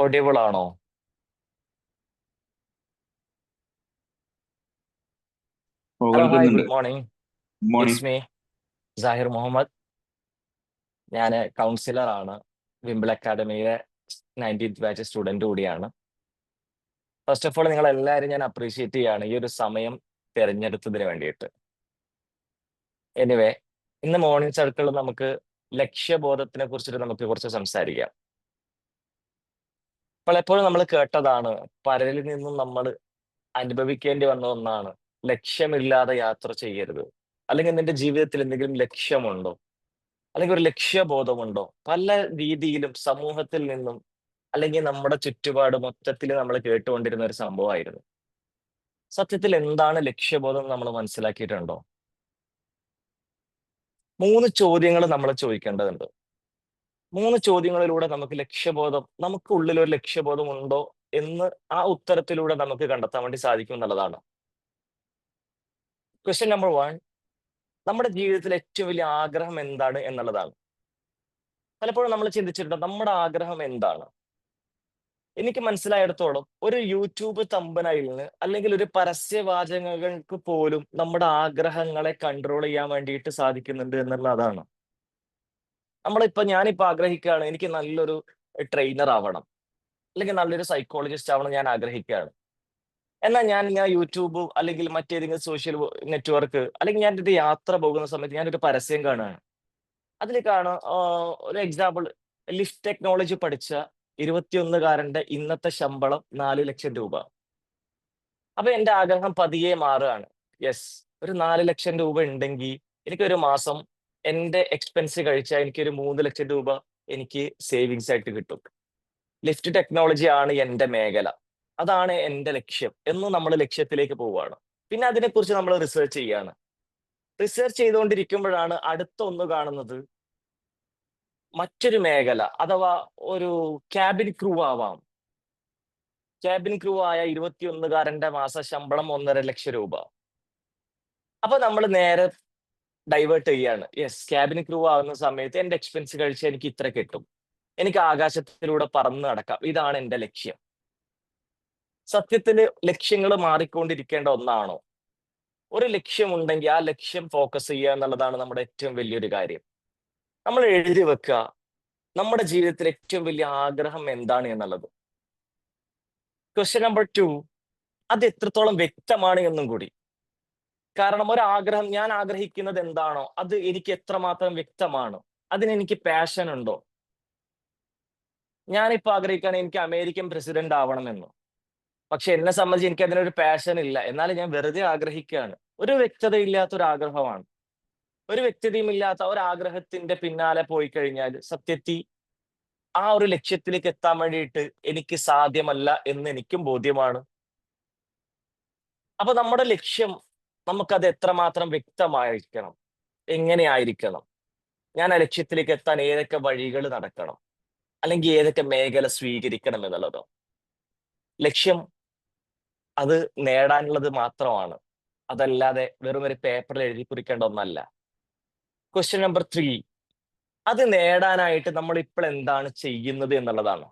Audible ആണോ? Good morning me Sahir Muhammad ഞാൻ counsellor ആണ്. വിംബിൾ അക്കാഡമിയിലെ നയന്റീൻത് ബാച്ച് സ്റ്റുഡന്റ് കൂടിയാണ്. ഫസ്റ്റ് ഓഫ് ഓൾ നിങ്ങൾ എല്ലാവരും ഞാൻ അപ്രീഷിയേറ്റ് ചെയ്യുകയാണ് ഈ ഒരു സമയം തിരഞ്ഞെടുത്തതിന് വേണ്ടിയിട്ട്. എനിവേ ഇന്ന് മോർണിംഗ് സർക്കിളിൽ നമുക്ക് ലക്ഷ്യബോധത്തിനെ കുറിച്ചിട്ട് നമുക്ക് കുറച്ച് സംസാരിക്കാം. പലപ്പോഴും നമ്മൾ കേട്ടതാണ് പലരിൽ നിന്നും നമ്മൾ അനുഭവിക്കേണ്ടി വന്ന ഒന്നാണ് ലക്ഷ്യമില്ലാതെ യാത്ര ചെയ്യരുത്. അല്ലെങ്കിൽ നിന്റെ ജീവിതത്തിൽ എന്തെങ്കിലും ലക്ഷ്യമുണ്ടോ? അല്ലെങ്കിൽ ഒരു ലക്ഷ്യബോധമുണ്ടോ? പല രീതിയിലും സമൂഹത്തിൽ നിന്നും അല്ലെങ്കിൽ നമ്മുടെ ചുറ്റുപാട് മൊത്തത്തിൽ നമ്മൾ കേട്ടുകൊണ്ടിരുന്ന ഒരു സംഭവമായിരുന്നു. സത്യത്തിൽ എന്താണ് ലക്ഷ്യബോധം നമ്മൾ മനസ്സിലാക്കിയിട്ടുണ്ടോ? മൂന്ന് ചോദ്യങ്ങൾ നമ്മൾ ചോദിക്കേണ്ടതുണ്ട്. മൂന്ന് ചോദ്യങ്ങളിലൂടെ നമുക്ക് ലക്ഷ്യബോധം നമുക്ക് ഉള്ളിൽ ഒരു ലക്ഷ്യബോധം ഉണ്ടോ എന്ന് ആ ഉത്തരത്തിലൂടെ നമുക്ക് കണ്ടെത്താൻ വേണ്ടി സാധിക്കും എന്നുള്ളതാണ്. ക്വസ്റ്റ്യൻ നമ്പർ വൺ നമ്മുടെ ജീവിതത്തിൽ ഏറ്റവും വലിയ ആഗ്രഹം എന്താണ് എന്നുള്ളതാണ്. പലപ്പോഴും നമ്മൾ ചിന്തിച്ചിട്ടുണ്ട് നമ്മുടെ ആഗ്രഹം എന്താണ്? എനിക്ക് മനസ്സിലായിടത്തോളം ഒരു യൂട്യൂബ് തമ്പനയിലിന് അല്ലെങ്കിൽ ഒരു പരസ്യവാചകങ്ങൾക്ക് പോലും നമ്മുടെ ആഗ്രഹങ്ങളെ കൺട്രോൾ ചെയ്യാൻ വേണ്ടിയിട്ട് സാധിക്കുന്നുണ്ട് എന്നുള്ളതാണ്. നമ്മളിപ്പോ ഞാനിപ്പോ ആഗ്രഹിക്കുകയാണ് എനിക്ക് നല്ലൊരു ട്രെയിനർ ആവണം. അല്ലെങ്കിൽ നല്ലൊരു സൈക്കോളജിസ്റ്റ് ആവണം ഞാൻ ആഗ്രഹിക്കുകയാണ്. എന്നാൽ ഞാൻ ഞാൻ യൂട്യൂബ് അല്ലെങ്കിൽ മറ്റേതെങ്കിലും സോഷ്യൽ നെറ്റ്വർക്ക് അല്ലെങ്കിൽ ഞാൻ ഒരു യാത്ര പോകുന്ന സമയത്ത് ഞാനൊരു പരസ്യം കാണുകയാണ്. അതിൽ കാണാം ഒരു എക്സാമ്പിൾ ലിഫ്റ്റ് ടെക്നോളജി പഠിച്ച ഇരുപത്തിയൊന്നുകാരന്റെ ഇന്നത്തെ ശമ്പളം നാല് ലക്ഷം രൂപ. അപ്പൊ എന്റെ ആഗ്രഹം പതിയെ മാറുകയാണ്. യെസ് ഒരു നാല് ലക്ഷം രൂപ ഉണ്ടെങ്കിൽ എനിക്കൊരു മാസം എന്റെ എക്സ്പെൻസ് കഴിച്ചാൽ എനിക്കൊരു മൂന്ന് ലക്ഷം രൂപ എനിക്ക് സേവിങ്സ് ആയിട്ട് കിട്ടും. ലിഫ്റ്റ് ടെക്നോളജി ആണ് എന്റെ മേഖല. അതാണ് എന്റെ ലക്ഷ്യം. എന്ന് നമ്മൾ ലക്ഷ്യത്തിലേക്ക് പോവുകയാണ് പിന്നെ അതിനെക്കുറിച്ച് നമ്മൾ റിസർച്ച് ചെയ്യാണ്. റിസർച്ച് ചെയ്തുകൊണ്ടിരിക്കുമ്പോഴാണ് അടുത്ത ഒന്ന് കാണുന്നത് മറ്റൊരു മേഖല അഥവാ ഒരു ക്യാബിൻ ക്രൂ ആവാം. ക്യാബിൻ ക്രൂ ആയ ഇരുപത്തിയൊന്നുകാരന്റെ മാസ ശമ്പളം ഒന്നര ലക്ഷം രൂപ. അപ്പൊ നമ്മൾ നേരെ ഡൈവേർട്ട് ചെയ്യാണ്. യെസ് ക്യാബിൻ ക്രൂ ആവുന്ന സമയത്ത് എന്റെ എക്സ്പെൻസ് കഴിച്ച് എനിക്ക് ഇത്ര കിട്ടും. എനിക്ക് ആകാശത്തിലൂടെ പറന്ന് നടക്കാം. ഇതാണ് എന്റെ ലക്ഷ്യം. സത്യത്തിൽ ലക്ഷ്യങ്ങൾ മാറിക്കൊണ്ടിരിക്കേണ്ട ഒന്നാണോ? ഒരു ലക്ഷ്യമുണ്ടെങ്കിൽ ആ ലക്ഷ്യം ഫോക്കസ് ചെയ്യുക എന്നുള്ളതാണ് നമ്മുടെ ഏറ്റവും വലിയൊരു കാര്യം. നമ്മൾ എഴുതി വെക്കുക. നമ്മുടെ ജീവിതത്തിൽ ഏറ്റവും വലിയ ആഗ്രഹം എന്താണ് എന്നുള്ളത്? ക്വസ്റ്റ്യൻ നമ്പർ ടു അത് എത്രത്തോളം വ്യക്തമാണ് എന്നും കൂടി. കാരണം ഒരാഗ്രഹം ഞാൻ ആഗ്രഹിക്കുന്നത് എന്താണോ അത് എനിക്ക് എത്രമാത്രം വ്യക്തമാണ് അതിനെനിക്ക് പാഷൻ ഉണ്ടോ? ഞാനിപ്പോ ആഗ്രഹിക്കുകയാണ് എനിക്ക് അമേരിക്കൻ പ്രസിഡന്റ് ആവണമെന്ന്? പക്ഷെ എന്നെ സംബന്ധിച്ച് എനിക്ക് അതിനൊരു പാഷൻ ഇല്ല. എന്നാലും ഞാൻ വെറുതെ ആഗ്രഹിക്കുകയാണ്. ഒരു വ്യക്തതയില്ലാത്ത ഒരു ആഗ്രഹമാണ്. ഒരു വ്യക്തതയും ഇല്ലാത്ത ഒരു ആഗ്രഹത്തിന്റെ പിന്നാലെ പോയി കഴിഞ്ഞാൽ സത്യത്തിൽ ആ ഒരു ലക്ഷ്യത്തിലേക്ക് എത്താൻ വേണ്ടിയിട്ട് എനിക്ക് സാധ്യമല്ല എന്ന് എനിക്കും ബോധ്യമാണ്. അപ്പൊ നമ്മുടെ ലക്ഷ്യം നമുക്കത് എത്രമാത്രം വ്യക്തമായിരിക്കണം? എങ്ങനെയായിരിക്കണം? ഞാൻ ആ ലക്ഷ്യത്തിലേക്ക് എത്താൻ ഏതൊക്കെ വഴികൾ നടക്കണം? അല്ലെങ്കിൽ ഏതൊക്കെ മേഖല സ്വീകരിക്കണം എന്നുള്ളതോ? ലക്ഷ്യം അത് നേടാനുള്ളത് മാത്രമാണ്. അതല്ലാതെ വെറും ഒരു പേപ്പറിൽ എഴുതി കുറിക്കേണ്ട ഒന്നല്ല. ക്വസ്റ്റ്യൻ നമ്പർ ത്രീ അത് നേടാനായിട്ട് നമ്മൾ ഇപ്പോൾ എന്താണ് ചെയ്യുന്നത് എന്നുള്ളതാണ്.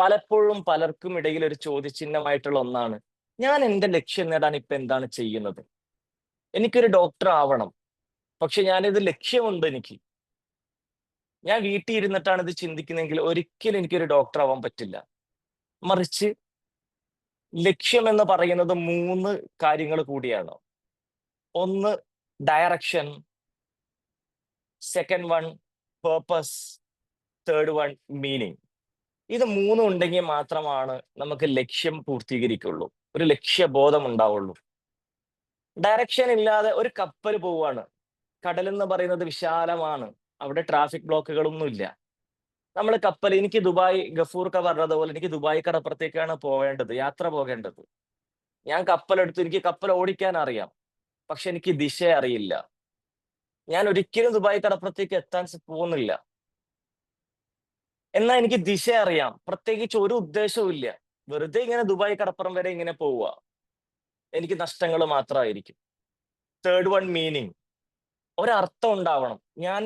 പലപ്പോഴും പലർക്കും ഇടയിൽ ഒരു ചോദ്യചിഹ്നമായിട്ടുള്ള ഒന്നാണ്. ഞാൻ എന്റെ ലക്ഷ്യം നേടാൻ ഇപ്പൊ എന്താണ് ചെയ്യുന്നത്? എനിക്കൊരു ഡോക്ടർ ആവണം. പക്ഷെ ഞാനിത് ലക്ഷ്യമുണ്ട് എനിക്ക്. ഞാൻ വീട്ടിൽ ഇരുന്നിട്ടാണ് ഇത് ചിന്തിക്കുന്നതെങ്കിൽ ഒരിക്കലും എനിക്കൊരു ഡോക്ടർ ആവാൻ പറ്റില്ല. മറിച്ച് ലക്ഷ്യം എന്ന് പറയുന്നത് മൂന്ന് കാര്യങ്ങൾ കൂടിയാണ്. ഒന്ന് direction second one purpose third one meaning ഇത് മൂന്നും ഉണ്ടെങ്കിൽ മാത്രമാണ് നമുക്ക് ലക്ഷ്യം പൂർത്തീകരിക്കുള്ളൂ. ഒരു ലക്ഷ്യബോധം ഉണ്ടാവുള്ളൂ. ഡയറക്ഷൻ ഇല്ലാതെ ഒരു കപ്പൽ പോവാണ് കടൽ എന്ന് പറയുന്നത് വിശാലമാണ്. അവിടെ ട്രാഫിക് ബ്ലോക്കുകളൊന്നുമില്ല നമ്മൾ കപ്പൽ എനിക്ക് ദുബായ് ഗഫൂർക്ക പറഞ്ഞതുപോലെ എനിക്ക് ദുബായ് കടപ്പുറത്തേക്കാണ് പോവേണ്ടത് യാത്ര പോകേണ്ടത്. ഞാൻ കപ്പലെടുത്ത് എനിക്ക് കപ്പൽ ഓടിക്കാൻ അറിയാം പക്ഷെ എനിക്ക് ദിശ അറിയില്ല. ഞാൻ ഒരിക്കലും ദുബായ് കടപ്പുറത്തേക്ക് എത്താൻ പോകുന്നില്ല. എന്നാൽ എനിക്ക് ദിശ അറിയാം. പ്രത്യേകിച്ച് ഒരു ഉദ്ദേശവും ഇല്ല വെറുതെ ഇങ്ങനെ ദുബായ് കടപ്പുറം വരെ ഇങ്ങനെ പോവുക. എനിക്ക് നഷ്ടങ്ങൾ മാത്രമായിരിക്കും തേർഡ് വൺ മീനിങ് ഒരർത്ഥം ഉണ്ടാവണം. ഞാൻ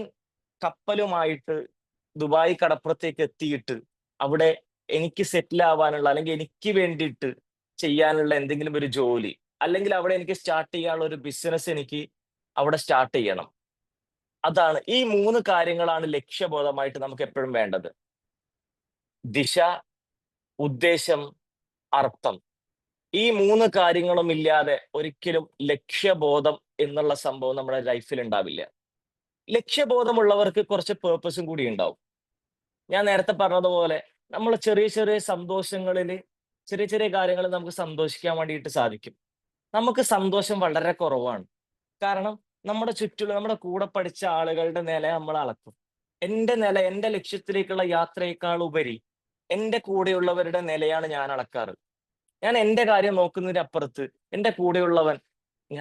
കപ്പലുമായിട്ട് ദുബായ് കടപ്പുറത്തേക്ക് എത്തിയിട്ട് അവിടെ എനിക്ക് സെറ്റിൽ ആവാനുള്ള അല്ലെങ്കിൽ എനിക്ക് വേണ്ടിയിട്ട് ചെയ്യാനുള്ള എന്തെങ്കിലും ഒരു ജോലി അല്ലെങ്കിൽ അവിടെ എനിക്ക് സ്റ്റാർട്ട് ചെയ്യാനുള്ള ഒരു ബിസിനസ് എനിക്ക് അവിടെ സ്റ്റാർട്ട് ചെയ്യണം. അതാണ് ഈ മൂന്ന് കാര്യങ്ങളാണ് ലക്ഷ്യബോധമായിട്ട് നമുക്ക് എപ്പോഴും വേണ്ടത്. ദിശ ഉദ്ദേശം അർത്ഥം. ഈ മൂന്ന് കാര്യങ്ങളും ഇല്ലാതെ ഒരിക്കലും ലക്ഷ്യബോധം എന്നുള്ള സംഭവം നമ്മുടെ ലൈഫിൽ ഉണ്ടാവില്ല. ലക്ഷ്യബോധമുള്ളവർക്ക് കുറച്ച് പേർപ്പസും കൂടി ഉണ്ടാവും. ഞാൻ നേരത്തെ പറഞ്ഞതുപോലെ നമ്മൾ ചെറിയ ചെറിയ സന്തോഷങ്ങളിൽ ചെറിയ ചെറിയ കാര്യങ്ങൾ നമുക്ക് സന്തോഷിക്കാൻ വേണ്ടിയിട്ട് സാധിക്കും. നമുക്ക് സന്തോഷം വളരെ കുറവാണ്. കാരണം നമ്മുടെ ചുറ്റുള്ള നമ്മുടെ കൂടെ പഠിച്ച ആളുകളുടെ നില നമ്മൾ അളക്കും. എന്റെ നില എന്റെ ലക്ഷ്യത്തിലേക്കുള്ള യാത്രയേക്കാൾ ഉപരി എന്റെ കൂടെയുള്ളവരുടെ നിലയാണ് ഞാൻ അളക്കാറ്. ഞാൻ എന്റെ കാര്യം നോക്കുന്നതിനപ്പുറത്ത് എന്റെ കൂടെയുള്ളവൻ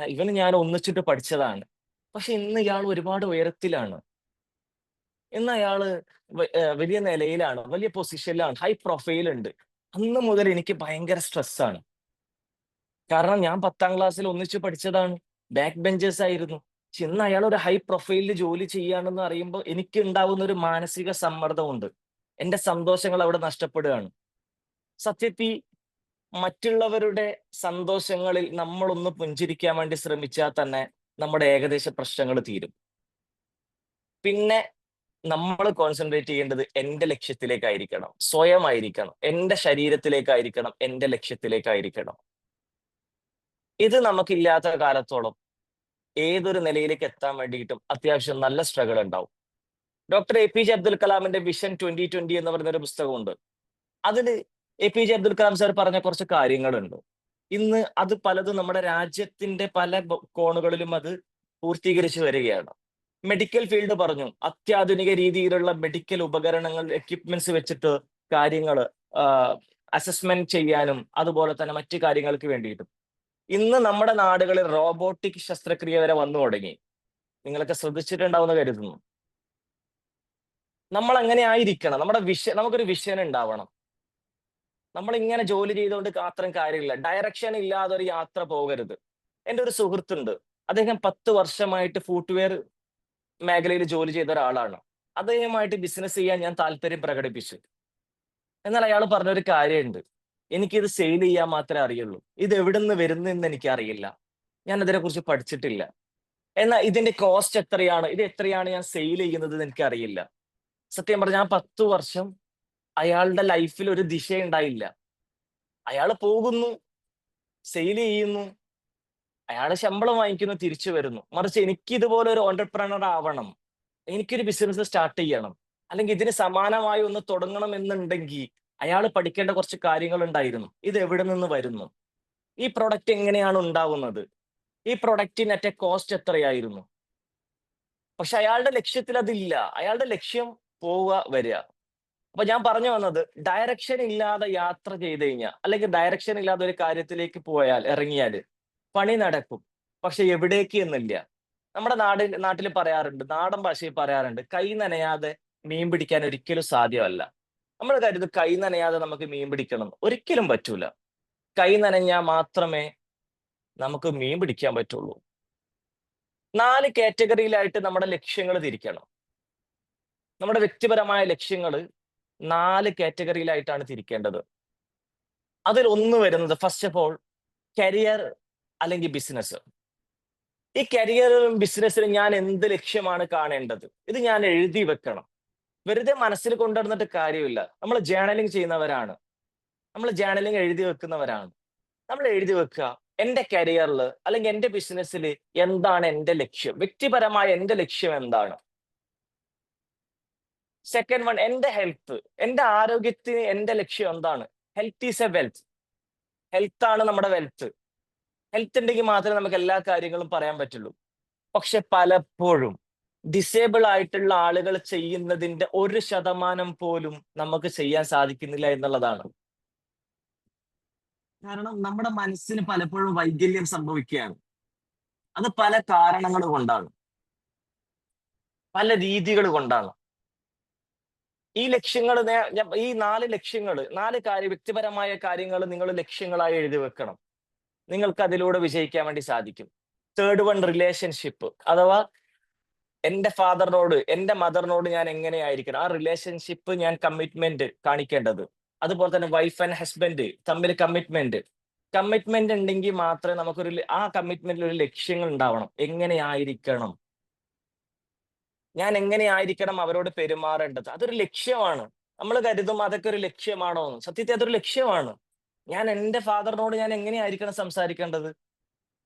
ഇവന് ഞാൻ ഒന്നിച്ചിട്ട് പഠിച്ചതാണ്. പക്ഷെ ഇന്ന് ഇയാൾ ഒരുപാട് ഉയരത്തിലാണ്. ഇന്ന് അയാൾ വലിയ നിലയിലാണ് വലിയ പൊസിഷനിലാണ് ഹൈ പ്രൊഫൈൽ ഉണ്ട്. അന്ന് മുതൽ എനിക്ക് ഭയങ്കര സ്ട്രെസ്സാണ് കാരണം ഞാൻ പത്താം ക്ലാസ്സിൽ ഒന്നിച്ച് പഠിച്ചതാണ്. ബാക്ക് ബെഞ്ചേഴ്സ് ആയിരുന്നു. പക്ഷെ ഇന്ന് അയാൾ ഒരു ഹൈ പ്രൊഫൈലിൽ ജോലി ചെയ്യാണെന്ന് അറിയുമ്പോൾ എനിക്ക് ഉണ്ടാവുന്ന ഒരു മാനസിക സമ്മർദ്ദമുണ്ട്. എന്റെ സന്തോഷങ്ങൾ അവിടെ നഷ്ടപ്പെടുകയാണ്. സത്യത്തിൽ മറ്റുള്ളവരുടെ സന്തോഷങ്ങളിൽ നമ്മളൊന്ന് പുഞ്ചിരിക്കാൻ വേണ്ടി ശ്രമിച്ചാൽ തന്നെ നമ്മുടെ ഏകദേശ പ്രശ്നങ്ങൾ തീരും. പിന്നെ നമ്മൾ കോൺസെൻട്രേറ്റ് ചെയ്യേണ്ടത് എന്റെ ലക്ഷ്യത്തിലേക്കായിരിക്കണം. സ്വയമായിരിക്കണം. എന്റെ ശരീരത്തിലേക്കായിരിക്കണം. എന്റെ ലക്ഷ്യത്തിലേക്കായിരിക്കണം. ഇത് നമുക്കില്ലാത്ത കാലത്തോളം ഏതൊരു നിലയിലേക്ക് എത്താൻ വേണ്ടിയിട്ടും അത്യാവശ്യം നല്ല സ്ട്രഗിൾ ഉണ്ടാവും. Doctor A P J Abdul കലാമിന്റെ വിഷൻ ട്വന്റി ട്വന്റി എന്ന് പറയുന്ന ഒരു പുസ്തകമുണ്ട്. അതിൽ A P J Abdul Kalam sir പറഞ്ഞ കുറച്ച് കാര്യങ്ങളുണ്ട്. ഇന്ന് അത് പലതും നമ്മുടെ രാജ്യത്തിന്റെ പല കോണുകളിലും അത് പൂർത്തീകരിച്ചു വരികയാണ്. മെഡിക്കൽ ഫീൽഡ് പറഞ്ഞു അത്യാധുനിക രീതിയിലുള്ള മെഡിക്കൽ ഉപകരണങ്ങൾ എക്യുപ്മെന്റ്സ് വെച്ചിട്ട് കാര്യങ്ങൾ അസസ്മെന്റ് ചെയ്യാനും അതുപോലെ തന്നെ മറ്റു കാര്യങ്ങൾക്ക് വേണ്ടിയിട്ടും. ഇന്ന് നമ്മുടെ നാടുകളിൽ റോബോട്ടിക് ശസ്ത്രക്രിയ വരെ വന്നു തുടങ്ങി. നിങ്ങളൊക്കെ ശ്രദ്ധിച്ചിട്ടുണ്ടാവുന്ന കരുതുന്നു. നമ്മൾ അങ്ങനെ ആയിരിക്കണം. നമ്മുടെ വിഷ നമുക്കൊരു വിഷൻ ഉണ്ടാവണം. നമ്മൾ ഇങ്ങനെ ജോലി ചെയ്തുകൊണ്ട് അത്രയും കാര്യമില്ല. ഡയറക്ഷൻ ഇല്ലാതെ ഒരു യാത്ര പോകരുത്. എന്റെ ഒരു സുഹൃത്തുണ്ട്. അദ്ദേഹം പത്ത് വർഷമായിട്ട് ഫുട്വെയർ മേഖലയിൽ ജോലി ചെയ്ത ഒരാളാണ്. അദ്ദേഹമായിട്ട് ബിസിനസ് ചെയ്യാൻ ഞാൻ താല്പര്യം പ്രകടിപ്പിച്ചു. എന്നാൽ അയാൾ പറഞ്ഞൊരു കാര്യമുണ്ട്. എനിക്കിത് സെയിൽ ചെയ്യാൻ മാത്രമേ അറിയുള്ളൂ. ഇത് എവിടെ നിന്ന് വരുന്നെന്ന് എനിക്ക് അറിയില്ല ഞാൻ അതിനെക്കുറിച്ച് പഠിച്ചിട്ടില്ല. എന്നാൽ ഇതിന്റെ കോസ്റ്റ് എത്രയാണ്? ഇത് എത്രയാണ് ഞാൻ സെയിൽ ചെയ്യുന്നത് എന്ന് എനിക്ക് അറിയില്ല സത്യം പറഞ്ഞാൽ ഞാൻ പത്തു വർഷം അയാളുടെ ലൈഫിൽ ഒരു ദിശ ഉണ്ടായില്ല അയാൾ പോകുന്നു സെയിൽ ചെയ്യുന്നു അയാൾ ശമ്പളം വാങ്ങിക്കുന്നു തിരിച്ചു വരുന്നു. മറിച്ച് എനിക്ക് ഇതുപോലെ ഒരു ഓണ്ടർപ്രണർ ആവണം എനിക്കൊരു ബിസിനസ് സ്റ്റാർട്ട് ചെയ്യണം അല്ലെങ്കിൽ ഇതിന് സമാനമായി ഒന്ന് തുടങ്ങണം എന്നുണ്ടെങ്കിൽ അയാൾ പഠിക്കേണ്ട കുറച്ച് കാര്യങ്ങൾ ഉണ്ടായിരുന്നു ഇത് എവിടെ നിന്ന് വരുന്നു? ഈ പ്രൊഡക്റ്റ് എങ്ങനെയാണ് ഉണ്ടാവുന്നത്? ഈ പ്രൊഡക്റ്റിന് അറ്റ കോസ്റ്റ് എത്രയായിരുന്നു? പക്ഷെ അയാളുടെ ലക്ഷ്യത്തിൽ അതില്ല. അയാളുടെ ലക്ഷ്യം പോവുക വരിക. അപ്പൊ ഞാൻ പറഞ്ഞു വന്നത് ഡയറക്ഷൻ ഇല്ലാതെ യാത്ര ചെയ്ത് കഴിഞ്ഞാൽ അല്ലെങ്കിൽ ഡയറക്ഷൻ ഇല്ലാതെ ഒരു കാര്യത്തിലേക്ക് പോയാൽ ഇറങ്ങിയാൽ പണി നടക്കും. പക്ഷെ എവിടേക്ക് എന്നില്ല. നമ്മുടെ നാടിൽ നാട്ടിൽ പറയാറുണ്ട് നാടൻ ഭാഷയിൽ പറയാറുണ്ട് കൈ നനയാതെ മീൻ പിടിക്കാൻ ഒരിക്കലും സാധ്യമല്ല. നമ്മൾ കരുത് കൈ നനയാതെ നമുക്ക് മീൻ പിടിക്കണം ഒരിക്കലും പറ്റൂല. കൈ നനഞ്ഞാൽ മാത്രമേ നമുക്ക് മീൻ പിടിക്കാൻ പറ്റുള്ളൂ. നാല് കാറ്റഗറിയിലായിട്ട് നമ്മുടെ ലക്ഷ്യങ്ങൾ തിരിക്കണം. നമ്മുടെ വ്യക്തിപരമായ ലക്ഷ്യങ്ങൾ നാല് കാറ്റഗറിയിലായിട്ടാണ് തിരിക്കേണ്ടത്. അതിൽ ഒന്ന് വരുന്നത് ഫസ്റ്റ് ഓഫ് ഓൾ കരിയർ അല്ലെങ്കിൽ ബിസിനസ് ഈ കരിയറിലും ബിസിനസ്സിലും ഞാൻ എന്ത് ലക്ഷ്യമാണ് കാണേണ്ടത്? ഇത് ഞാൻ എഴുതി വെക്കണം. വെറുതെ മനസ്സിൽ കൊണ്ടുവന്നിട്ട് കാര്യമില്ല. നമ്മൾ ജേണലിംഗ് ചെയ്യുന്നവരാണ്. നമ്മൾ ജേണലിംഗ് എഴുതി വെക്കുന്നവരാണ്. നമ്മൾ എഴുതി വെക്കുക എന്റെ കരിയറിൽ അല്ലെങ്കിൽ എന്റെ ബിസിനസ്സിൽ എന്താണ് എന്റെ ലക്ഷ്യം? വ്യക്തിപരമായ എന്റെ ലക്ഷ്യം എന്താണ്? സെക്കൻഡ് വൺ എന്റെ ഹെൽത്ത് എന്റെ ആരോഗ്യത്തിന് എന്റെ ലക്ഷ്യം എന്താണ്? Health is a wealth health ആണ് നമ്മുടെ വെൽത്ത് ഹെൽത്ത് ഉണ്ടെങ്കിൽ മാത്രമേ നമുക്ക് എല്ലാ കാര്യങ്ങളും പറയാൻ പറ്റുള്ളൂ. പക്ഷെ പലപ്പോഴും ഡിസേബിൾ ആയിട്ടുള്ള ആളുകൾ ചെയ്യുന്നതിന്റെ ഒരു ശതമാനം പോലും നമുക്ക് ചെയ്യാൻ സാധിക്കുന്നില്ല എന്നുള്ളതാണ്. കാരണം നമ്മുടെ മനസ്സിന് പലപ്പോഴും വൈകല്യം സംഭവിക്കുകയാണ്. അത് പല കാരണങ്ങൾ കൊണ്ടാണ്. പല രീതികൾ കൊണ്ടാണ്. ഈ ലക്ഷ്യങ്ങൾ ഈ നാല് ലക്ഷ്യങ്ങൾ നാല് കാര്യ വ്യക്തിപരമായ കാര്യങ്ങൾ നിങ്ങൾ ലക്ഷ്യങ്ങളായി എഴുതി വെക്കണം. നിങ്ങൾക്ക് അതിലൂടെ വിജയിക്കാൻ വേണ്ടി സാധിക്കും. തേർഡ് വൺ റിലേഷൻഷിപ്പ് അഥവാ എന്റെ ഫാദറിനോട് എന്റെ മദറിനോട് ഞാൻ എങ്ങനെയായിരിക്കണം? ആ റിലേഷൻഷിപ്പ് ഞാൻ കമ്മിറ്റ്മെന്റ് കാണിക്കേണ്ടത്. അതുപോലെ തന്നെ വൈഫ് ആൻഡ് ഹസ്ബൻഡ് തമ്മിൽ കമ്മിറ്റ്മെന്റ് കമ്മിറ്റ്മെന്റ് ഉണ്ടെങ്കിൽ മാത്രമേ നമുക്കൊരു ആ കമ്മിറ്റ്മെന്റിൽ ഒരു ലക്ഷ്യങ്ങൾ ഉണ്ടാവണം. എങ്ങനെയായിരിക്കണം? ഞാൻ എങ്ങനെയായിരിക്കണം അവരോട് പെരുമാറേണ്ടത്? അതൊരു ലക്ഷ്യമാണ്. നമ്മൾ കരുതും അതൊക്കെ ഒരു ലക്ഷ്യമാണോ എന്ന്. സത്യത്തിൽ അതൊരു ലക്ഷ്യമാണ്. ഞാൻ എന്റെ ഫാദറിനോട് ഞാൻ എങ്ങനെയായിരിക്കണം സംസാരിക്കേണ്ടത്?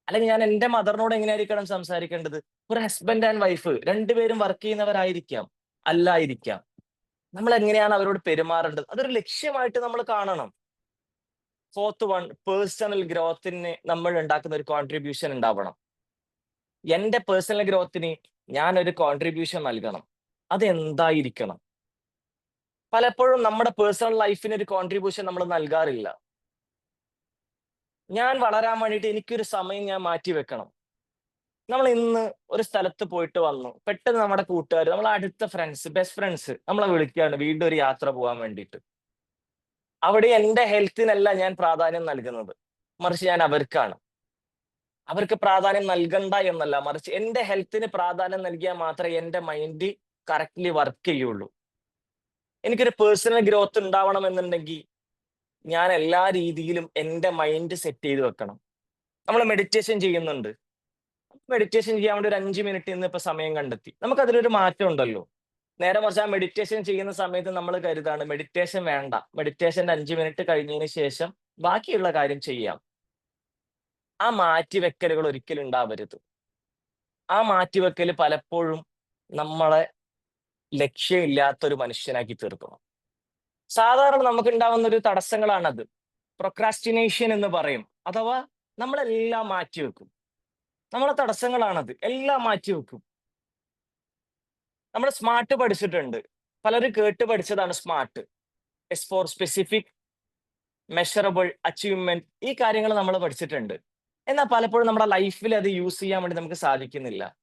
അല്ലെങ്കിൽ ഞാൻ എന്റെ മദറിനോട് എങ്ങനെയായിരിക്കണം സംസാരിക്കേണ്ടത്? ഒരു ഹസ്ബൻഡ് ആൻഡ് വൈഫ് രണ്ടുപേരും വർക്ക് ചെയ്യുന്നവരായിരിക്കാം അല്ലായിരിക്കാം. നമ്മൾ എങ്ങനെയാണ് അവരോട് പെരുമാറേണ്ടത്? അതൊരു ലക്ഷ്യമായിട്ട് നമ്മൾ കാണണം. ഫോർത്ത് വൺ പേഴ്സണൽ ഗ്രോത്തിന് നമ്മൾ ഉണ്ടാക്കുന്ന ഒരു കോൺട്രിബ്യൂഷൻ ഉണ്ടാവണം. എന്റെ പേഴ്സണൽ ഗ്രോത്തിന് ഞാൻ ഒരു കോൺട്രിബ്യൂഷൻ നൽകണം. അതെന്തായിരിക്കണം? പലപ്പോഴും നമ്മുടെ പേഴ്സണൽ ലൈഫിന് ഒരു കോൺട്രിബ്യൂഷൻ നമ്മൾ നൽകാറില്ല. ഞാൻ വളരാൻ വേണ്ടിയിട്ട് എനിക്കൊരു സമയം ഞാൻ മാറ്റി വെക്കണം. നമ്മൾ ഇന്ന് ഒരു സ്ഥലത്ത് പോയിട്ട് വന്നു. പെട്ടെന്ന് നമ്മുടെ കൂട്ടുകാർ നമ്മളെ അടുത്ത ഫ്രണ്ട്സ് ബെസ്റ്റ് ഫ്രണ്ട്സ് നമ്മളെ വിളിക്കുകയാണ് വീണ്ടും ഒരു യാത്ര പോകാൻ വേണ്ടിയിട്ട്. അവിടെ എന്റെ ഹെൽത്തിനല്ല ഞാൻ പ്രാധാന്യം നൽകുന്നത്. മറിച്ച് ഞാൻ അവർക്കാണ്. അവർക്ക് പ്രാധാന്യം നൽകണ്ട എന്നല്ല. മറിച്ച് എന്റെ ഹെൽത്തിന് പ്രാധാന്യം നൽകിയാൽ മാത്രമേ എന്റെ മൈൻഡ് കറക്റ്റ്ലി വർക്ക് ചെയ്യുള്ളൂ. എനിക്കൊരു പേഴ്സണൽ ഗ്രോത്ത് ഉണ്ടാവണം എന്നുണ്ടെങ്കിൽ ഞാൻ എല്ലാ രീതിയിലും എന്റെ മൈൻഡ് സെറ്റ് ചെയ്ത് വെക്കണം. നമ്മൾ മെഡിറ്റേഷൻ ചെയ്യുന്നുണ്ട്. മെഡിറ്റേഷൻ ചെയ്യാൻ വേണ്ടി ഒരു അഞ്ച് മിനിറ്റ് ഇന്ന് ഇപ്പൊ സമയം കണ്ടെത്തി. നമുക്ക് അതിലൊരു മാറ്റം ഉണ്ടല്ലോ. നേരെ മറിച്ച് ആ മെഡിറ്റേഷൻ ചെയ്യുന്ന സമയത്ത് നമ്മൾ കരുതാണ് മെഡിറ്റേഷൻ വേണ്ട. മെഡിറ്റേഷന്റെ അഞ്ച് മിനിറ്റ് കഴിഞ്ഞതിന് ശേഷം ബാക്കിയുള്ള കാര്യം ചെയ്യാം. ആ മാറ്റിവെക്കലുകൾ ഒരിക്കലും ഉണ്ടാവരുത്. ആ മാറ്റിവെക്കൽ പലപ്പോഴും നമ്മളെ ലക്ഷ്യമില്ലാത്തൊരു മനുഷ്യനാക്കി തീർക്കുന്നു. സാധാരണ നമുക്ക് ഉണ്ടാവുന്ന ഒരു തടസ്സങ്ങളാണത്. പ്രൊക്രാസ്റ്റിനേഷൻ എന്ന് പറയും. അഥവാ നമ്മളെല്ലാം മാറ്റിവെക്കും. നമ്മളെ തടസ്സങ്ങളാണത്. എല്ലാം മാറ്റിവെക്കും. നമ്മൾ സ്മാർട്ട് പഠിച്ചിട്ടുണ്ട്. പലരും കേട്ട് പഠിച്ചതാണ് smart S for specific measurable achievement ഈ കാര്യങ്ങൾ നമ്മൾ പഠിച്ചിട്ടുണ്ട്. എന്നാൽ പലപ്പോഴും നമ്മുടെ ലൈഫിൽ അത് യൂസ് ചെയ്യാൻ വേണ്ടി നമുക്ക് സാധിക്കുന്നില്ല.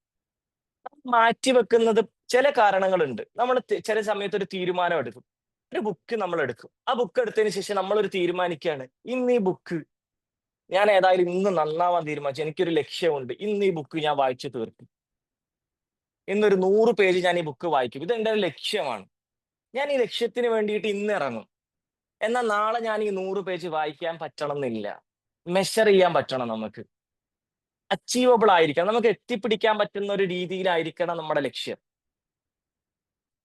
മാറ്റി വെക്കുന്നത് ചില കാരണങ്ങളുണ്ട്. നമ്മൾ ചില സമയത്ത് ഒരു തീരുമാനം എടുക്കും. ഒരു ബുക്ക് നമ്മൾ എടുക്കും. ആ ബുക്ക് എടുത്തതിന് ശേഷം നമ്മൾ ഒരു തീരുമാനിക്കുകയാണ് ഇന്ന് ഈ ബുക്ക് ഞാൻ ഏതായാലും ഇന്ന് നന്നാവാൻ തീരുമാനിച്ചു. എനിക്കൊരു ലക്ഷ്യമുണ്ട്. ഇന്ന് ഈ ബുക്ക് ഞാൻ വായിച്ചു തീർക്കും. ഇന്നൊരു നൂറ് പേജ് ഞാൻ ഈ ബുക്ക് വായിക്കും. ഇത് എന്റെ ഒരു ലക്ഷ്യമാണ്. ഞാൻ ഈ ലക്ഷ്യത്തിന് വേണ്ടിയിട്ട് ഇന്ന് ഇറങ്ങും. എന്നാൽ നാളെ ഞാൻ ഈ നൂറ് പേജ് വായിക്കാൻ പറ്റണം എന്നില്ല മെഷർ ചെയ്യാൻ പറ്റണം നമുക്ക്. അച്ചീവബിൾ ആയിരിക്കണം. നമുക്ക് എത്തിപ്പിടിക്കാൻ പറ്റുന്ന ഒരു രീതിയിലായിരിക്കണം നമ്മുടെ ലക്ഷ്യം.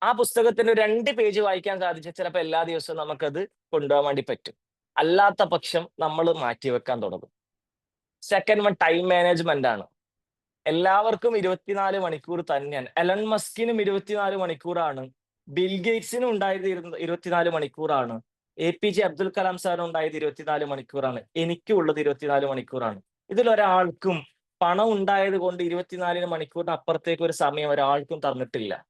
ആ പുസ്തകത്തിന് രണ്ട് പേജ് വായിക്കാൻ സാധിച്ച ചിലപ്പോൾ എല്ലാ ദിവസവും നമുക്കത് കൊണ്ടുപോകാൻ വേണ്ടി പറ്റും. അല്ലാത്ത പക്ഷം നമ്മൾ മാറ്റിവെക്കാൻ തുടങ്ങും. സെക്കൻഡ് വൺ ടൈം മാനേജ്മെന്റ് ആണ്. എല്ലാവർക്കും ഇരുപത്തിനാല് മണിക്കൂർ തന്നെയാണ്. എലൺ മസ്കിനും ഇരുപത്തിനാല് മണിക്കൂറാണ്. ബിൽ ഗേറ്റ്സിനും ഉണ്ടായിരുന്ന ഇരുപത്തിനാല് മണിക്കൂറാണ്. A P J Abdul Kalam sir ഉണ്ടായത് ഇരുപത്തിനാല് മണിക്കൂറാണ്. എനിക്കുള്ളത് ഇരുപത്തിനാല് മണിക്കൂറാണ്. ഇതിൽ ഒരാൾക്കും പണം ഉണ്ടായത് കൊണ്ട് ഇരുപത്തിനാലിന് മണിക്കൂറിന് അപ്പുറത്തേക്ക് ഒരു സമയം ഒരാൾക്കും തന്നിട്ടില്ല.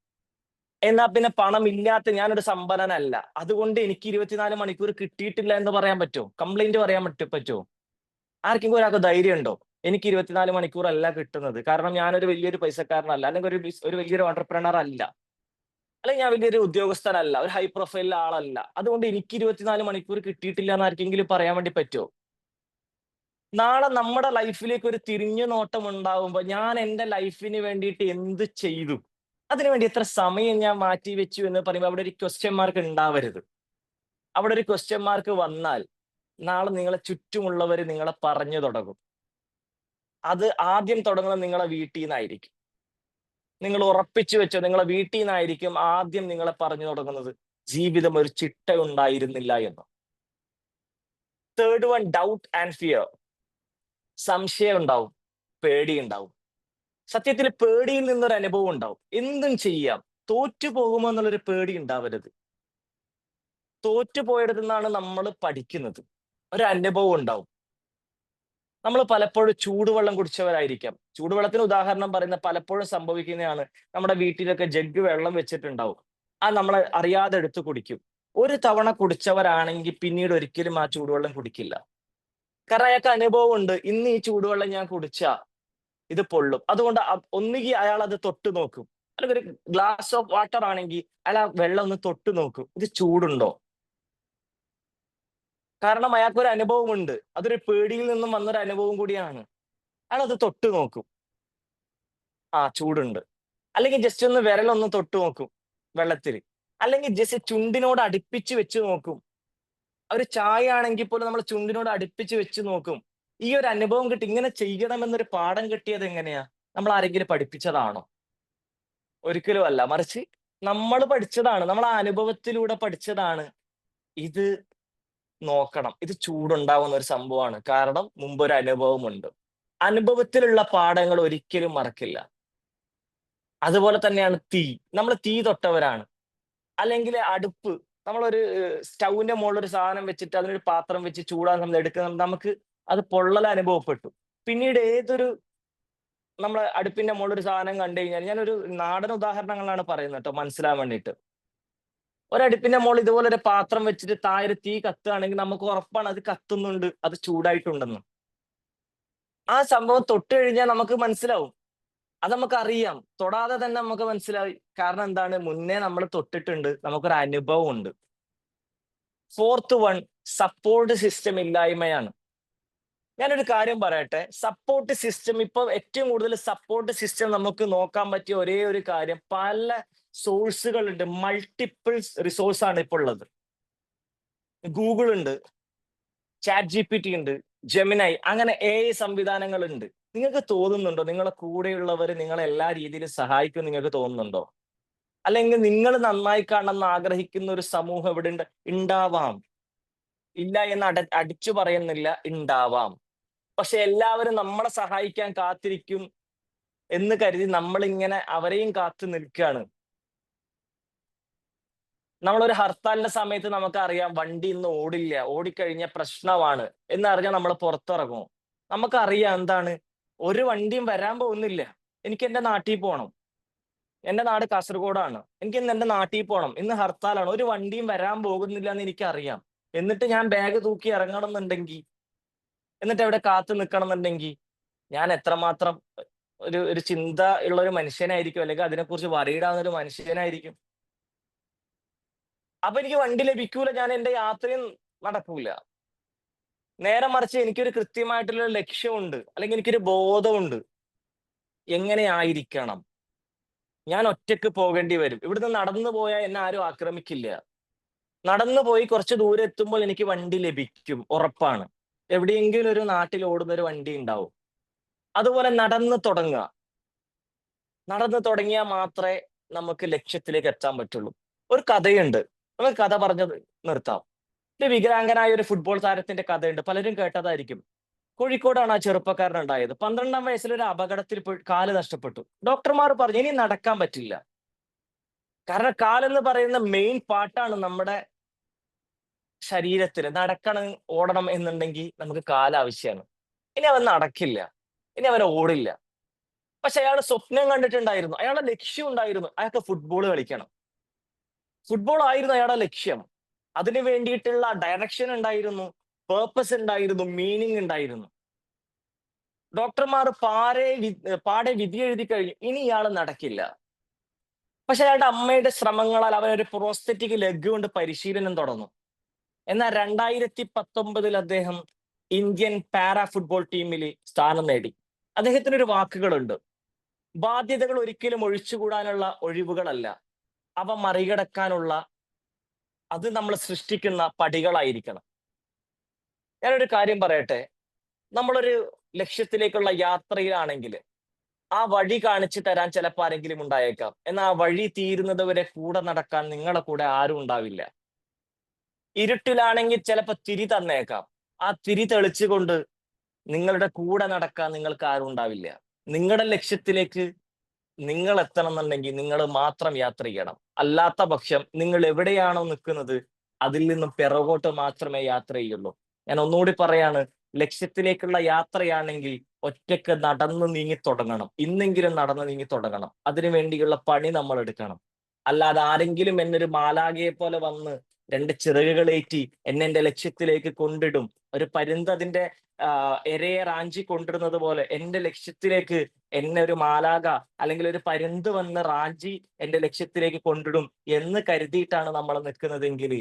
എന്നാ പിന്നെ പണം ഇല്ലാത്ത ഞാനൊരു സമ്പന്നനല്ല. അതുകൊണ്ട് എനിക്ക് ഇരുപത്തിനാല് മണിക്കൂർ കിട്ടിയിട്ടില്ല എന്ന് പറയാൻ പറ്റുമോ? കംപ്ലൈന്റ് പറയാൻ പറ്റും പറ്റുമോ? ആർക്കെങ്കിലും ഒരാൾക്ക് ധൈര്യം ഉണ്ടോ? എനിക്ക് ഇരുപത്തിനാല് മണിക്കൂർ അല്ല കിട്ടുന്നത്. കാരണം ഞാനൊരു വലിയൊരു പൈസക്കാരനല്ല. അല്ലെങ്കിൽ ഒരു ഒരു വലിയൊരു ഓണ്ടർപ്രണർ അല്ല. അല്ലെങ്കിൽ ഞാൻ വലിയൊരു ഉദ്യോഗസ്ഥനല്ല ഒരു ഹൈ പ്രൊഫൈലിലെ ആളല്ല. അതുകൊണ്ട് എനിക്ക് ഇരുപത്തിനാല് മണിക്കൂർ കിട്ടിയിട്ടില്ല എന്ന് ആർക്കെങ്കിലും പറയാൻ വേണ്ടി പറ്റുമോ നാളെ നമ്മുടെ ലൈഫിലേക്ക് ഒരു തിരിഞ്ഞു നോട്ടം ഉണ്ടാവുമ്പോൾ ഞാൻ എന്റെ ലൈഫിന് വേണ്ടിയിട്ട് എന്ത് ചെയ്തു? അതിനുവേണ്ടി എത്ര സമയം ഞാൻ മാറ്റി വെച്ചു എന്ന് പറയുമ്പോൾ അവിടെ ഒരു ക്വസ്റ്റ്യൻ മാർക്ക് ഉണ്ടാവരുത്. അവിടെ ഒരു ക്വസ്റ്റ്യൻ മാർക്ക് വന്നാൽ നാളെ നിങ്ങളെ ചുറ്റുമുള്ളവർ നിങ്ങളെ പറഞ്ഞു തുടങ്ങും. അത് ആദ്യം തുടങ്ങുന്നത് നിങ്ങളെ വീട്ടിൽ നിന്നായിരിക്കും നിങ്ങൾ ഉറപ്പിച്ചു വെച്ചോ നിങ്ങളെ വീട്ടിൽ നിന്നായിരിക്കും ആദ്യം നിങ്ങളെ പറഞ്ഞു തുടങ്ങുന്നത്. ജീവിതം ഒരു ചിട്ട ഉണ്ടായിരുന്നില്ല എന്ന്. Third one doubt and fear സംശയം ഉണ്ടാവും പേടി ഉണ്ടാവും. സത്യത്തിൽ പേടിയിൽ നിന്നൊരു അനുഭവം ഉണ്ടാവും. എന്തും ചെയ്യാം. തോറ്റു പോകുമോ എന്നുള്ളൊരു പേടി ഉണ്ടാവരുത്. തോറ്റുപോയടത്തു നിന്നാണ് നമ്മൾ പഠിക്കുന്നത്. ഒരു അനുഭവം ഉണ്ടാവും. നമ്മൾ പലപ്പോഴും ചൂടുവെള്ളം കുടിച്ചവരായിരിക്കാം. ചൂടുവെള്ളത്തിന് ഉദാഹരണം പറയുന്ന പലപ്പോഴും സംഭവിക്കുന്നതാണ് നമ്മുടെ വീട്ടിലൊക്കെ ജഗ് വെള്ളം വെച്ചിട്ടുണ്ടാവും. ആ നമ്മൾ അറിയാതെ എടുത്ത് കുടിക്കും. ഒരു തവണ കുടിച്ചവരാണെങ്കിൽ പിന്നീട് ഒരിക്കലും ആ ചൂടുവെള്ളം കുടിക്കില്ല. കാരണം അയാൾക്ക് അനുഭവം ഉണ്ട് ഇന്ന് ഈ ചൂടുവെള്ളം ഞാൻ കുടിച്ച ഇത് പൊള്ളും. അതുകൊണ്ട് ഒന്നുകിൽ അയാൾ അത് തൊട്ട് നോക്കും. അല്ലെങ്കിൽ ഒരു ഗ്ലാസ് ഓഫ് വാട്ടർ ആണെങ്കിൽ അയാൾ ആ വെള്ളം ഒന്ന് തൊട്ട് നോക്കും. ഇത് ചൂടുണ്ടോ? കാരണം അയാൾക്ക് ഒരു അനുഭവമുണ്ട്. അതൊരു പേടിയിൽ നിന്നും വന്നൊരു അനുഭവം കൂടിയാണ്. അയാൾ അത് തൊട്ട് നോക്കും. ആ ചൂടുണ്ട്. അല്ലെങ്കിൽ ജസ്റ്റ് ഒന്ന് വിരലൊന്ന് തൊട്ട് നോക്കും വെള്ളത്തിൽ അല്ലെങ്കിൽ ജസ്റ്റ് ചുണ്ടിനോട് അടുപ്പിച്ച് വെച്ച് നോക്കും. ഒരു ചായ ആണെങ്കിൽ പോലും നമ്മൾ ചുണ്ടിനോട് അടുപ്പിച്ച് വെച്ച് നോക്കും. ഈ ഒരു അനുഭവം കിട്ടി. ഇങ്ങനെ ചെയ്യണമെന്നൊരു പാഠം കിട്ടിയത് എങ്ങനെയാ? നമ്മൾ ആരെങ്കിലും പഠിപ്പിച്ചതാണോ? ഒരിക്കലും അല്ല മറിച്ച് നമ്മൾ പഠിച്ചതാണ്. നമ്മൾ ആ അനുഭവത്തിലൂടെ പഠിച്ചതാണ്. ഇത് നോക്കണം. ഇത് ചൂടുണ്ടാവുന്ന ഒരു സംഭവമാണ്. കാരണം മുമ്പ് ഒരു അനുഭവമുണ്ട്. അനുഭവത്തിലുള്ള പാഠങ്ങൾ ഒരിക്കലും മറക്കില്ല. അതുപോലെ തന്നെയാണ് തീ. നമ്മൾ തീ തൊട്ടവരാണ്. അല്ലെങ്കിൽ അടുപ്പ്. നമ്മളൊരു സ്റ്റൗവിന്റെ മുകളിൽ ഒരു സാധനം വെച്ചിട്ട് അതിനൊരു പാത്രം വെച്ച് ചൂടാൻ നമ്മൾ എടുക്കുന്ന നമുക്ക് അത് പൊള്ളൽ അനുഭവപ്പെട്ടു. പിന്നീട് ഏതൊരു നമ്മൾ അടുപ്പിന്റെ മുകളിൽ ഒരു സാധനം കണ്ടു കഴിഞ്ഞാൽ ഞാനൊരു നാടൻ ഉദാഹരണങ്ങളാണ് പറയുന്നത് കേട്ടോ. മനസ്സിലാൻ വേണ്ടിയിട്ട്. ഒരടുപ്പിന്റെ മുകളിൽ ഇതുപോലെ ഒരു പാത്രം വെച്ചിട്ട് താഴെ തീ കത്തുകയാണെങ്കിൽ നമുക്ക് ഉറപ്പാണ് അത് കത്തുന്നുണ്ട് അത് ചൂടായിട്ടുണ്ടെന്ന്. ആ സംഭവം തൊട്ട് കഴിഞ്ഞാൽ നമുക്ക് മനസ്സിലാവും. അത് നമുക്ക് അറിയാം തൊടാതെ തന്നെ നമുക്ക് മനസ്സിലായി. കാരണം എന്താണ്? മുന്നേ നമ്മൾ തൊട്ടിട്ടുണ്ട്. നമുക്കൊരു അനുഭവം ഉണ്ട്. ഫോർത്ത് വൺ സപ്പോർട്ട് സിസ്റ്റം ഇല്ലായ്മയാണ്. ഞാനൊരു കാര്യം പറയട്ടെ. സപ്പോർട്ട് സിസ്റ്റം ഇപ്പൊ ഏറ്റവും കൂടുതൽ സപ്പോർട്ട് സിസ്റ്റം നമുക്ക് നോക്കാൻ പറ്റിയ ഒരേ ഒരു കാര്യം പല സോഴ്സുകളുണ്ട്. മൾട്ടിപ്പിൾ റിസോഴ്സ് ആണ് ഇപ്പോൾ ഉള്ളത് ഗൂഗിൾ ഉണ്ട്. ചാറ്റ് ജി പി ടി ഉണ്ട്. ജെമിനായി അങ്ങനെ എ സംവിധാനങ്ങൾ ഉണ്ട് നിങ്ങൾക്ക് തോന്നുന്നുണ്ടോ? നിങ്ങളെ കൂടെയുള്ളവർ നിങ്ങളെ എല്ലാ രീതിയിലും സഹായിക്കും നിങ്ങൾക്ക് തോന്നുന്നുണ്ടോ? അല്ലെങ്കിൽ നിങ്ങൾ നന്നായി കാണണമെന്ന് ആഗ്രഹിക്കുന്ന ഒരു സമൂഹം ഇവിടെ ഉണ്ട്? ഉണ്ടാവാം. ഇല്ല എന്ന് അട അടിച്ചു പറയുന്നില്ല ഉണ്ടാവാം. പക്ഷെ എല്ലാവരും നമ്മളെ സഹായിക്കാൻ കാത്തിരിക്കും എന്ന് കരുതി നമ്മളിങ്ങനെ അവരെയും കാത്തു നിൽക്കുകയാണ്. നമ്മളൊരു ഹർത്താലിന്റെ സമയത്ത് നമുക്കറിയാം വണ്ടി ഇന്ന് ഓടില്ല ഓടിക്കഴിഞ്ഞ പ്രശ്നമാണ് എന്നറിഞ്ഞാൽ നമ്മൾ പുറത്തിറങ്ങും. നമുക്കറിയാം എന്താണ്? ഒരു വണ്ടിയും വരാൻ പോകുന്നില്ല. എനിക്ക് എന്റെ നാട്ടിൽ പോകണം എന്റെ നാട് കാസർഗോഡാണ്. എനിക്ക് ഇന്ന് എന്റെ നാട്ടിൽ പോകണം ഇന്ന് ഹർത്താലാണ്. ഒരു വണ്ടിയും വരാൻ പോകുന്നില്ല എന്ന് എനിക്കറിയാം. എന്നിട്ട് ഞാൻ ബാഗ് തൂക്കി ഇറങ്ങണം എന്നുണ്ടെങ്കിൽ എന്നിട്ട് അവിടെ കാത്തു നിൽക്കണം എന്നുണ്ടെങ്കിൽ ഞാൻ എത്രമാത്രം ഒരു ഒരു ചിന്ത ഉള്ള ഒരു മനുഷ്യനായിരിക്കും അല്ലെങ്കിൽ അതിനെക്കുറിച്ച് വറിയിടാവുന്ന ഒരു മനുഷ്യനായിരിക്കും. അപ്പൊ എനിക്ക് വണ്ടി ലഭിക്കൂല ഞാൻ എന്റെ യാത്രയും നടക്കൂല. നേരെ മറിച്ച് എനിക്കൊരു കൃത്യമായിട്ടുള്ള ലക്ഷ്യമുണ്ട് അല്ലെങ്കിൽ എനിക്കൊരു ബോധമുണ്ട്. എങ്ങനെ ആയിരിക്കണം? ഞാൻ ഒറ്റയ്ക്ക് പോകേണ്ടി വരും. ഇവിടുന്ന് നടന്നു പോയാൽ എന്നെ ആരും ആക്രമിക്കില്ല. നടന്നു പോയി കുറച്ച് ദൂരെ എത്തുമ്പോൾ എനിക്ക് വണ്ടി ലഭിക്കും ഉറപ്പാണ്. എവിടെയെങ്കിലും ഒരു നാട്ടിൽ ഓടുന്ന ഒരു വണ്ടി ഉണ്ടാവും. അതുപോലെ നടന്നു തുടങ്ങുക. നടന്നു തുടങ്ങിയാൽ മാത്രമേ നമുക്ക് ലക്ഷ്യത്തിലേക്ക് എത്താൻ പറ്റുള്ളൂ. ഒരു കഥയുണ്ട്. നമുക്ക് കഥ പറഞ്ഞത് നിർത്താം. ഒരു വികലാംഗനായ ഒരു ഫുട്ബോൾ താരത്തിന്റെ കഥയുണ്ട്. പലരും കേട്ടതായിരിക്കും. കോഴിക്കോടാണ് ആ ചെറുപ്പക്കാരൻ ഉണ്ടായത്. പന്ത്രണ്ടാം വയസ്സിൽ ഒരു അപകടത്തിൽ കാൽ നഷ്ടപ്പെട്ടു. ഡോക്ടർമാർ പറഞ്ഞു ഇനി നടക്കാൻ പറ്റില്ല. കാരണം കാലെന്ന് പറയുന്ന മെയിൻ പാട്ടാണ് നമ്മുടെ ശരീരത്തിന്. നടക്കണം ഓടണം എന്നുണ്ടെങ്കിൽ നമുക്ക് കാൽ ആവശ്യമാണ്. ഇനി അവൻ നടക്കില്ല. ഇനി അവൻ ഓടില്ല. പക്ഷെ അയാൾ സ്വപ്നം കണ്ടിട്ടുണ്ടായിരുന്നു. അയാളുടെ ലക്ഷ്യം ഉണ്ടായിരുന്നു. അയാൾക്ക് ഫുട്ബോൾ കളിക്കണം. ഫുട്ബോൾ ആയിരുന്നു അയാളുടെ ലക്ഷ്യം. അതിനു വേണ്ടിയിട്ടുള്ള ഡയറക്ഷൻ ഉണ്ടായിരുന്നു പേർപ്പസ് ഉണ്ടായിരുന്നു മീനിങ് ഉണ്ടായിരുന്നു. ഡോക്ടർമാർ പാരെ പാടെ വിധി എഴുതി കഴിഞ്ഞു ഇനി ഇയാൾ നടക്കില്ല. പക്ഷെ അയാളുടെ അമ്മയുടെ ശ്രമങ്ങളാൽ അവൻ ഒരു പ്രോസ്തറ്റിക് ലെഗ് കൊണ്ട് പരിശീലനം തുടർന്നു. എന്നാൽ രണ്ടായിരത്തി പത്തൊമ്പതിൽ അദ്ദേഹം ഇന്ത്യൻ പാരാ ഫുട്ബോൾ ടീമിൽ സ്ഥാനം നേടി. അദ്ദേഹത്തിന് ഒരു വാക്കുകളുണ്ട്. ബാധ്യതകൾ ഒരിക്കലും ഒഴിച്ചുകൂടാനുള്ള ഒഴിവുകളല്ല. അവ മറികടക്കാനുള്ള അത് നമ്മൾ സൃഷ്ടിക്കുന്ന പടികളായിരിക്കണം. ഞാനൊരു കാര്യം പറയട്ടെ. നമ്മളൊരു ലക്ഷ്യത്തിലേക്കുള്ള യാത്രയിലാണെങ്കിൽ ആ വഴി കാണിച്ചു തരാൻ ചിലപ്പോൾ ആരെങ്കിലും ഉണ്ടായേക്കാം. എന്നാൽ ആ വഴി തീരുന്നത് വരെ കൂടെ നടക്കാൻ നിങ്ങളെ കൂടെ ആരും ഉണ്ടാവില്ല. ഇരുട്ടിലാണെങ്കിൽ ചിലപ്പോൾ തിരി തന്നേക്കാം. ആ തിരി തെളിച്ചുകൊണ്ട് നിങ്ങളുടെ കൂടെ നടക്കാൻ നിങ്ങൾക്ക് ആരും ഉണ്ടാവില്ല. നിങ്ങളുടെ ലക്ഷ്യത്തിലേക്ക് നിങ്ങൾ എത്തണം എന്നുണ്ടെങ്കിൽ നിങ്ങൾ മാത്രം യാത്ര ചെയ്യണം. അല്ലാത്ത പക്ഷം നിങ്ങൾ എവിടെയാണോ നിൽക്കുന്നത് അതിൽ നിന്നും പിറകോട്ട് മാത്രമേ യാത്ര ചെയ്യുള്ളൂ. ഞാൻ ഒന്നുകൂടി പറയാണ് ലക്ഷ്യത്തിലേക്കുള്ള യാത്രയാണെങ്കിൽ ഒറ്റയ്ക്ക് നടന്നു നീങ്ങി തുടങ്ങണം. ഇന്നെങ്കിലും നടന്നു നീങ്ങി തുടങ്ങണം. അതിനു വേണ്ടിയുള്ള പണി നമ്മൾ എടുക്കണം. അല്ലാതെ ആരെങ്കിലും എന്നൊരു മാലാകയെ പോലെ വന്ന് രണ്ട് ചിറകുകളേറ്റി എന്നെ എന്റെ ലക്ഷ്യത്തിലേക്ക് കൊണ്ടിടും. ഒരു പരുന്ത് അതിന്റെ എരയെ റാഞ്ചി കൊണ്ടിടുന്നത് പോലെ എന്റെ ലക്ഷ്യത്തിലേക്ക് എന്നെ ഒരു മാലാക അല്ലെങ്കിൽ ഒരു പരുന്ത് വന്ന് റാഞ്ചി എന്റെ ലക്ഷ്യത്തിലേക്ക് കൊണ്ടിടും എന്ന് കരുതിയിട്ടാണ് നമ്മൾ നിൽക്കുന്നതെങ്കിൽ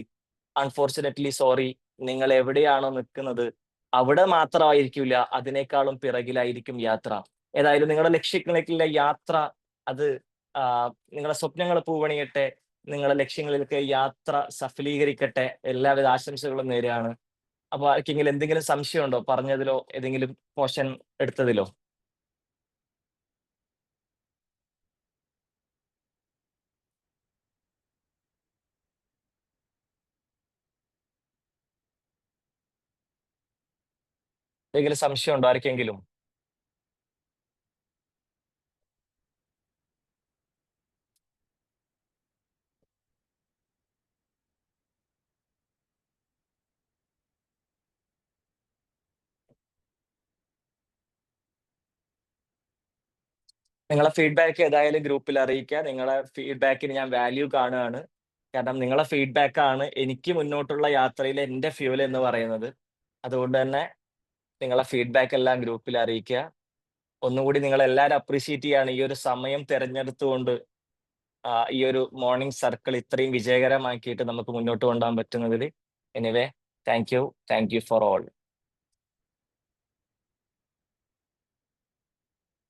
അൺഫോർച്ചുനേറ്റ്ലി സോറി നിങ്ങൾ എവിടെയാണോ നിൽക്കുന്നത് അവിടെ മാത്രമായിരിക്കില്ല അതിനേക്കാളും പിറകിലായിരിക്കും യാത്ര. ഏതായാലും നിങ്ങളുടെ ലക്ഷ്യങ്ങളിലേക്കുള്ള യാത്ര അത് നിങ്ങളുടെ സ്വപ്നങ്ങൾ പൂവണിയട്ടെ നിങ്ങളുടെ ലക്ഷ്യങ്ങളിലേക്ക് യാത്ര സഫലീകരിക്കട്ടെ. എല്ലാവിധ ആശംസകളും നേരെയാണ് അപ്പൊ ആർക്കെങ്കിലും എന്തെങ്കിലും സംശയമുണ്ടോ? പറഞ്ഞതിലോ ഏതെങ്കിലും പോഷൻ എടുത്തതിലോ? എന്തെങ്കിലും സംശയമുണ്ടോ ആർക്കെങ്കിലും? നിങ്ങളെ ഫീഡ്ബാക്ക് ഏതായാലും ഗ്രൂപ്പിൽ അറിയിക്കുക. നിങ്ങളെ ഫീഡ്ബാക്കിന് ഞാൻ വാല്യൂ കാണുകയാണ്. കാരണം നിങ്ങളെ ഫീഡ്ബാക്ക് ആണ് എനിക്ക് മുന്നോട്ടുള്ള യാത്രയിൽ എന്റെ ഫ്യൂൽ എന്ന് പറയുന്നത്. അതുകൊണ്ട് തന്നെ നിങ്ങളെ ഫീഡ്ബാക്ക് എല്ലാം ഗ്രൂപ്പിൽ അറിയിക്കുക. ഒന്നുകൂടി നിങ്ങൾ എല്ലാവരും അപ്രീഷിയേറ്റ് ചെയ്യാണ് ഈ ഒരു സമയം തിരഞ്ഞെടുത്തുകൊണ്ട് ഈ ഒരു മോർണിംഗ് സർക്കിൾ ഇത്രയും വിജയകരമാക്കിയിട്ട് നമുക്ക് മുന്നോട്ട് കൊണ്ടുപോകാൻ പറ്റുന്നതിൽ. Anyway thank you thank you for all